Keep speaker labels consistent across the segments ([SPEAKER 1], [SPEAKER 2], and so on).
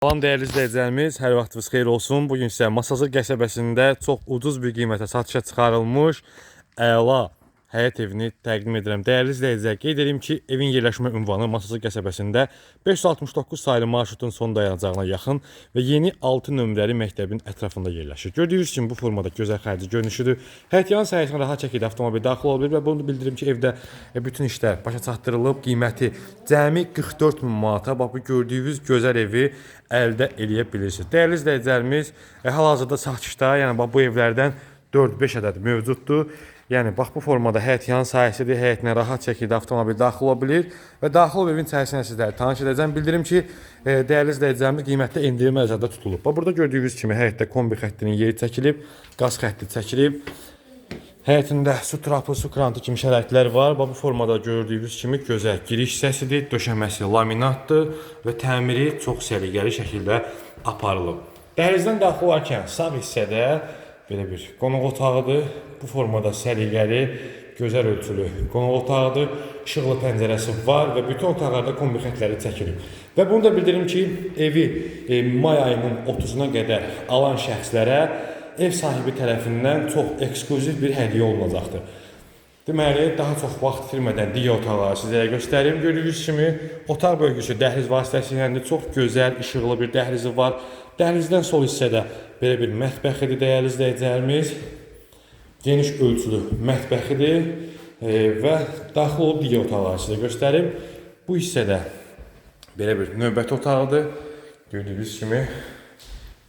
[SPEAKER 1] Salam dəyərli izləyicilərimiz, hər vaxtınız xeyir olsun. Bu gün sizə Masazır qəsəbəsində çox ucuz bir qiymətə satışa çıxarılmış əla həyət evini təqdim edirəm. Dəyərli izləyicilər, qeyd edim ki, evin yerləşmə ünvanı Masazır qəsəbəsində 569 saylı marşrutun son dayanacağına yaxın və yeni 6 nömrəli məktəbin ətrafında yerləşir. Gördüyünüz kimi bu formada gözəl xərci görünüşüdür. Həyət yan sahəsinə rahat şəkildə avtomobil daxil ola bilir və bunu bildirim ki, evdə e, bütün işlər başa çatdırılıb, qiyməti cəmi 44 min manata. Bax bu gördüyünüz gözəl evi əldə eləyə bilirsiniz. Dəyərli izləyicilərimiz, e, hal-hazırda satışda, yəni bax bu evlərdən 4-5 ədəd mövcuddur. Yəni bax bu formada həyət yan sahəsidir. Həyətinə rahat şəkildə avtomobil daxil ola bilər və daxil olub evin içərisinə sizləri tanış edəcəm. Bildirim ki, e, dəyərli izləyicilərimiz qiymətdə endirim nəzərdə tutulub. Bax burada gördüyünüz kimi həyətdə kombi xəttinin yeri çəkilib, qaz xətti çəkilib. Həyətində su trapı, su krantı kimi şəraitlər var. Bax bu formada gördüyünüz kimi gözəl giriş hissəsidir, döşəməsi laminatdır və təmiri çox səliqəli şəkildə aparılıb. Dəhlizdən daxil olarkən sağ hissədə belə bir qonaq otağıdır. Bu formada səliqəli, gözəl ölçülü qonaq otağıdır. İşıqlı pəncərəsi var və bütün otaqlarda kombi xəttləri çəkilib. Və bunu da bildirim ki, evi e, may ayının 30-una qədər alan şəxslərə ev sahibi tərəfindən çox eksklüziv bir hədiyyə olunacaqdır. Deməli, daha çox vaxt itirmədən digər otaqları sizlərə göstərim. Gördüyünüz kimi otaq bölgüsü dəhliz vasitəsilə də çox gözəl, işıqlı bir dəhlizi var. Dəhlizdən sol hissədə belə bir mətbəxidir dəyərli izləyicilərimiz. Geniş ölçülü mətbəxidir e, və daxil olub digər otaqları sizə göstərim. Bu hissədə belə bir növbəti otağıdır. Gördüyünüz kimi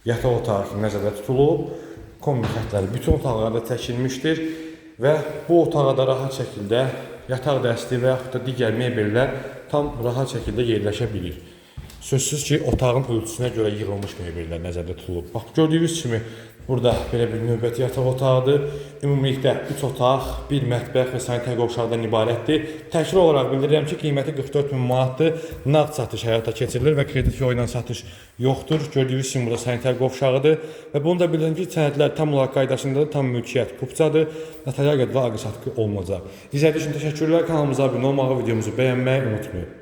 [SPEAKER 1] yataq otağı nəzərdə tutulub. Kombi xəttləri bütün otaqlarda çəkilmişdir və bu otağa da rahat şəkildə yataq dəsti və yaxud da digər mebellər tam rahat şəkildə yerləşə bilir. Sözsüz ki, otağın ölçüsünə görə yığılmış mebellər nəzərdə tutulub. Bax gördüyünüz kimi burada belə bir növbəti yataq otağıdır. Ümumilikdə 3 otaq, 1 mətbəx və sanitar qovşaqdan ibarətdir. Təkrar olaraq bildirirəm ki, qiyməti 44 min manatdır. Nağd satış həyata keçirilir və kredit yolla satış yoxdur. Gördüyünüz kimi burada sanitar qovşağıdır və bunu da bildirim ki, sənədlər tam olaraq qaydasındadır, tam mülkiyyət kupçadır. Notarial və aqi satqı olunacaq. İzlədiyiniz üçün təşəkkürlər. Kanalımıza abunə olmağı, videomuzu bəyənməyi unutmayın.